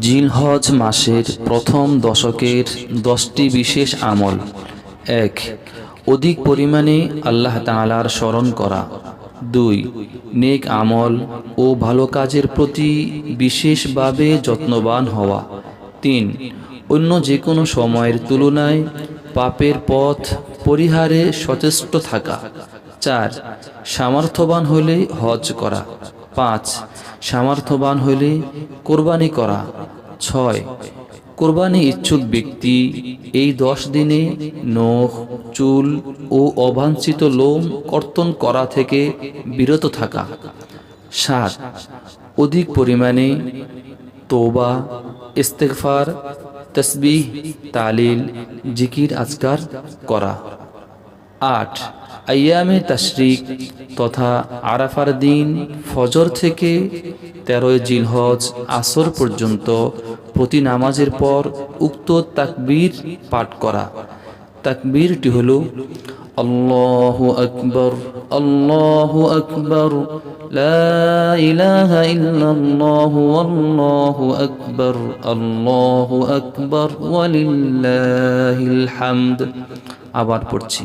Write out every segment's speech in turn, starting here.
জিলহজ মাসের প্রথম দশকের দশটি বিশেষ আমল। এক, অধিক পরিমাণে আল্লাহ তাআলার স্মরণ করা। দুই, নেক আমল ও ভালো কাজের প্রতি বিশেষভাবে যত্নবান হওয়া। তিন, অন্য যে কোনো সময়ের তুলনায় পাপের পথ পরিহারে সচেষ্ট থাকা। চার, সামর্থ্যবান হলে হজ করা। পাঁচ, সামর্থ্যবান হলে কোরবানি করা। ছয়, কোরবানি ইচ্ছুক ব্যক্তি এই দশ দিনে নখ, চুল ও অবাঞ্ছিত লোম কর্তন করা থেকে বিরত থাকা। সাত, অধিক পরিমাণে তোবা ইস্তেগফার, তসবিহ, তালিল, জিকির, আজকার করা। আট আয়ামে তাশরিক তথা আরাফার দিন ফজর থেকে তেরোই জিলহজ আসর পর্যন্ত প্রতি নামাজের পর উক্ত তাকবীর পাঠ করা। তাকবীরটি হল, আল্লাহু আকবর আল্লাহু আকবর আকবর, আল্লাহু আকবর আবার পড়ছি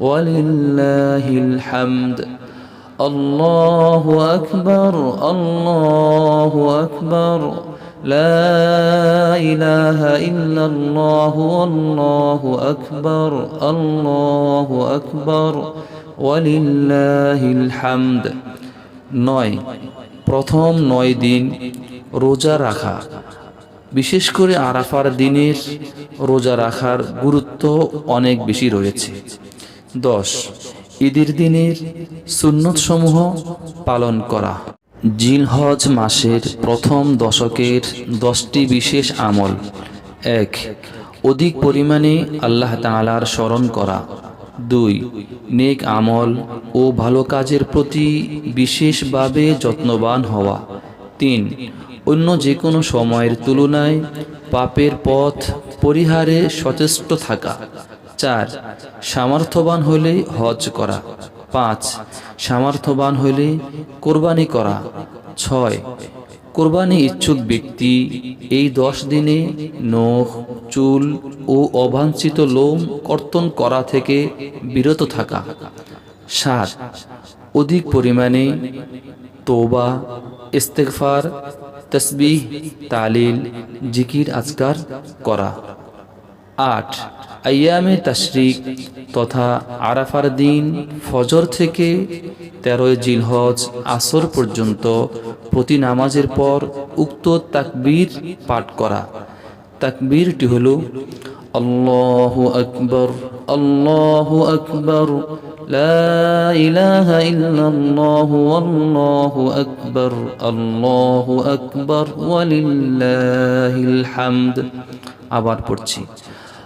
ولله الحمد الله أكبر الله أكبر لا إله إلا الله والله أكبر الله أكبر ولله الحمد নয় প্রথম নয় দিন রোজা রাখা বিশেষ করে আরাফার দিনের রোজা রাখার গুরুত্ব অনেক বেশি রয়েছে দশ। ঈদের দিনের সুন্নতসমূহ পালন করা। জিলহজ মাসের প্রথম দশকের দশটি বিশেষ আমল। এক, অধিক পরিমাণে আল্লাহ তাআলার স্মরণ করা। দুই, নেক আমল ও ভালো কাজের প্রতি বিশেষভাবে যত্নবান হওয়া। তিন, অন্য যে কোনো সময়ের তুলনায় পাপের পথ পরিহারে সচেষ্ট থাকা। চার, সামর্থ্যবান হলে হজ করা। পাঁচ, সামর্থ্যবান হলে কোরবানি করা। ছয়, কোরবানি ইচ্ছুক ব্যক্তি এই দশ দিনে নখ, চুল ও অবাঞ্ছিত লোম কর্তন করা থেকে বিরত থাকা। সাত, অধিক পরিমাণে তোবা ইস্তেগফার, তসবিহ, তালিল, জিকির, আজকার করা। আট আয়ামে তাশরিক তথা আরাফার দিন ফজর থেকে তেরোই জিলহজ আসর পর্যন্ত প্রতি নামাজের পর উক্ত তাকবীর পাঠ করা তাকবীরটি হল আল্লাহু আকবর আল্লাহু আকবর لا إله إلا الله والله أكبر الله أكبر ولله الحمد আবার পড়ছি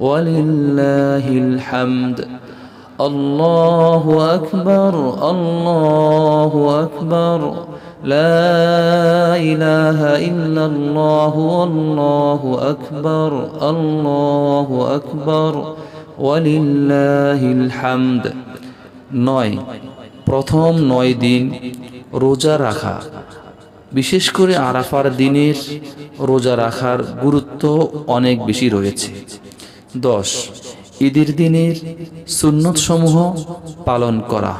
ولله الحمد الله أكبر الله أكبر لا إله إلا الله والله أكبر الله أكبر ولله الحمد নয় প্রথম নয় দিন রোজা রাখা বিশেষ করে আরাফার দিনের রোজা রাখার গুরুত্ব অনেক বেশি রয়েছে দশ। ঈদের দিনের সুন্নতসমূহ পালন করা।